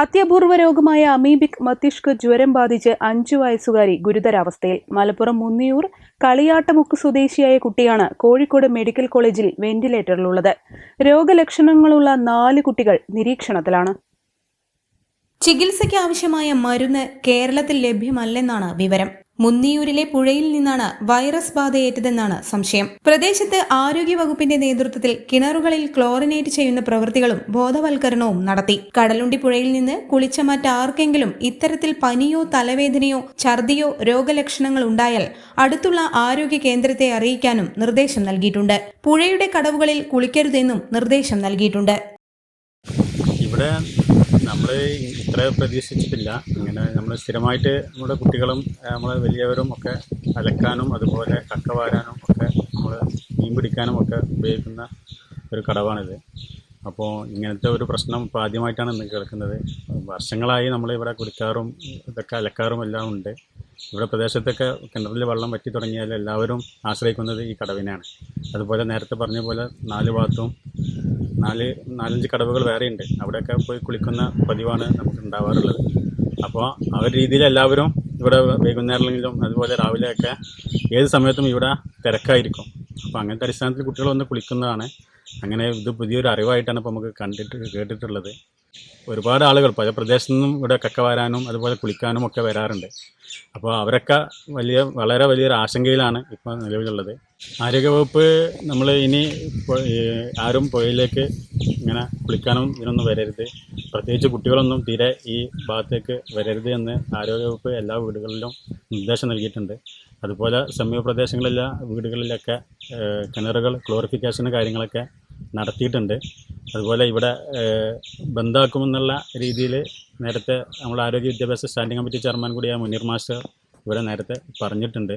അത്യപൂർവ രോഗമായ അമീബിക് മസ്തിഷ്ക ജ്വരം ബാധിച്ച് അഞ്ചു വയസ്സുകാരി ഗുരുതരാവസ്ഥയിൽ. മലപ്പുറം മുന്നിയൂർ കളിയാട്ടമുക്ക് സ്വദേശിയായ കുട്ടിയാണ് കോഴിക്കോട് മെഡിക്കൽ കോളേജിൽ വെന്റിലേറ്ററിലുള്ളത്. രോഗലക്ഷണങ്ങളുള്ള നാല് കുട്ടികൾ നിരീക്ഷണത്തിലാണ്. ചികിത്സയ്ക്ക് ആവശ്യമായ മരുന്ന് കേരളത്തിൽ ലഭ്യമല്ലെന്നാണ് വിവരം. മുന്നിയൂരിലെ പുഴയിൽ നിന്നാണ് വൈറസ് ബാധയേറ്റതെന്നാണ് സംശയം. പ്രദേശത്ത് ആരോഗ്യവകുപ്പിന്റെ നേതൃത്വത്തിൽ കിണറുകളിൽ ക്ലോറിനേറ്റ് ചെയ്യുന്ന പ്രവൃത്തികളും ബോധവൽക്കരണവും നടത്തി. കടലുണ്ടി പുഴയിൽ നിന്ന് കുളിച്ച മറ്റാർക്കെങ്കിലും ഇത്തരത്തിൽ പനിയോ തലവേദനയോ ഛർദിയോ രോഗലക്ഷണങ്ങൾ ഉണ്ടായാൽ അടുത്തുള്ള ആരോഗ്യ കേന്ദ്രത്തെ അറിയിക്കാനും നിർദ്ദേശം നൽകിയിട്ടുണ്ട്. പുഴയുടെ കടവുകളിൽ കുളിക്കരുതെന്നും നിർദ്ദേശം നൽകിയിട്ടുണ്ട്. ഇവിടെ നമ്മൾ ഇത്ര പ്രതീക്ഷിച്ചിട്ടില്ല. ഇങ്ങനെ നമ്മൾ സ്ഥിരമായിട്ട് നമ്മുടെ കുട്ടികളും നമ്മളെ വലിയവരും ഒക്കെ അലക്കാനും അതുപോലെ കക്ക വാരാനും ഒക്കെ നമ്മൾ മീൻ പിടിക്കാനും ഒക്കെ ഉപയോഗിക്കുന്ന ഒരു കടവാണിത്. അപ്പോൾ ഇങ്ങനത്തെ ഒരു പ്രശ്നം ഇപ്പോൾ ആദ്യമായിട്ടാണ് ഇന്ന് കേൾക്കുന്നത്. വർഷങ്ങളായി നമ്മൾ ഇവിടെ കുടിക്കാറും ഇതൊക്കെ അലക്കാറും എല്ലാം ഉണ്ട്. ഇവിടെ പ്രദേശത്തൊക്കെ കിണറിൽ വെള്ളം വറ്റി തുടങ്ങിയാൽ എല്ലാവരും ആശ്രയിക്കുന്നത് ഈ കടവിനെയാണ്. അതുപോലെ നേരത്തെ പറഞ്ഞ പോലെ നാല് ഭാഗത്തും നാല് നാലഞ്ച് കടവുകൾ വേറെയുണ്ട്. അവിടെയൊക്കെ പോയി കുളിക്കുന്ന പതിവാണ് നമുക്ക് ഉണ്ടാവാറുള്ളത്. അപ്പോൾ ആ ഒരു രീതിയിൽ എല്ലാവരും ഇവിടെ വൈകുന്നേരങ്ങളിലും അതുപോലെ രാവിലെയൊക്കെ ഏത് സമയത്തും ഇവിടെ തിരക്കായിരിക്കും. അപ്പോൾ അങ്ങനത്തെ അടിസ്ഥാനത്തിൽ കുട്ടികൾ വന്ന് കുളിക്കുന്നതാണ്. അങ്ങനെ ഇത് പുതിയൊരു അറിവായിട്ടാണ് ഇപ്പോൾ നമുക്ക് കണ്ടിട്ട് കേട്ടിട്ടുള്ളത്. ഒരുപാട് ആളുകൾ പല പ്രദേശത്തു നിന്നും ഇവിടെ കക്ക വരാനും അതുപോലെ കുളിക്കാനും ഒക്കെ വരാറുണ്ട്. അപ്പോൾ അവരൊക്കെ വലിയ വളരെ വലിയൊരു ആശങ്കയിലാണ് ഇപ്പോൾ നിലവിലുള്ളത്. ആരോഗ്യവകുപ്പ് നമ്മൾ ഇനി ആരും പുഴയിലേക്ക് ഇങ്ങനെ കുളിക്കാനും ഇതിനൊന്നും വരരുത്. പ്രത്യേകിച്ച് കുട്ടികളൊന്നും തീരെ ഈ ഭാഗത്തേക്ക് വരരുത് എന്ന് ആരോഗ്യവകുപ്പ് എല്ലാ വീടുകളിലും നിർദ്ദേശം നൽകിയിട്ടുണ്ട്. അതുപോലെ സമീപ പ്രദേശങ്ങളിലെ വീടുകളിലൊക്കെ കിണറുകൾ ക്ലോറിഫിക്കേഷൻ കാര്യങ്ങളൊക്കെ നടത്തിയിട്ടുണ്ട്. അതുപോലെ ഇവിടെ ബന്ധാക്കുമെന്നുള്ള രീതിയിൽ നേരത്തെ നമ്മൾ ആരോഗ്യ വിദ്യാഭ്യാസ സ്റ്റാൻഡിംഗ് കമ്മിറ്റി ചെയർമാൻ കൂടിയായ മുനീർ മാസ്റ്റർ ഇവിടെ നേരത്തെ പറഞ്ഞിട്ടുണ്ട്.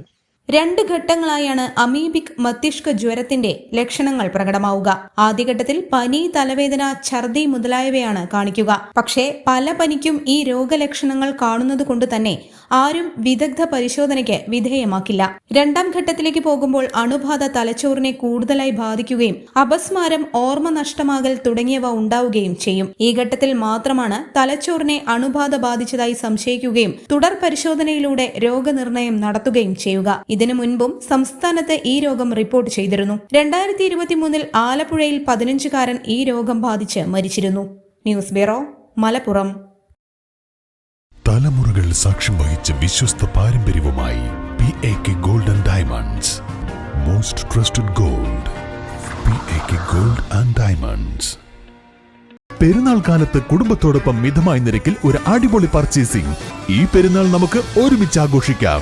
രണ്ട് ഘട്ടങ്ങളായാണ് അമീബിക് മസ്തിഷ്ക ജ്വരത്തിന്റെ ലക്ഷണങ്ങൾ പ്രകടമാവുക. ആദ്യഘട്ടത്തിൽ പനി തലവേദന ഛർദി മുതലായവയാണ് കാണിക്കുക. പക്ഷേ പല പനിക്കും ഈ രോഗലക്ഷണങ്ങൾ കാണുന്നത് കൊണ്ട് തന്നെ ആരും വിദഗ്ധ പരിശോധനയ്ക്ക് വിധേയമാക്കില്ല. രണ്ടാം ഘട്ടത്തിലേക്ക് പോകുമ്പോൾ അണുബാധ തലച്ചോറിനെ കൂടുതലായി ബാധിക്കുകയും അപസ്മാരം ഓർമ്മ നഷ്ടമാകൽ തുടങ്ങിയവ ഉണ്ടാവുകയും ചെയ്യും. ഈ ഘട്ടത്തിൽ മാത്രമാണ് തലച്ചോറിനെ അണുബാധ ബാധിച്ചതായി സംശയിക്കുകയും തുടർ പരിശോധനയിലൂടെ രോഗനിർണയം നടത്തുകയും ചെയ്യുക. ഇതിനു മുൻപും സംസ്ഥാനത്ത് ഈ രോഗം റിപ്പോർട്ട് ചെയ്തിരുന്നു. രണ്ടായിരത്തി ഇരുപത്തിമൂന്നിൽ ആലപ്പുഴയിൽ പതിനഞ്ചുകാരൻ ഈ രോഗം ബാധിച്ച് മരിച്ചിരുന്നു. News bureau Malappuram. തലമുറകൾ സാക്ഷ്യം വഹിച്ച വിശ്വസ്ത പാരമ്പര്യവുമായി P A K golden diamonds most trusted gold P A K gold and diamonds Perunnal കാലത്ത് കുടുംബത്തോടൊപ്പം മിതമായ നിരക്കിൽ ഒരു അടിപൊളി പർച്ചേസിംഗ് ഈ പെരുന്നാൾ നമുക്ക് ഒരുമിച്ച് ആഘോഷിക്കാം.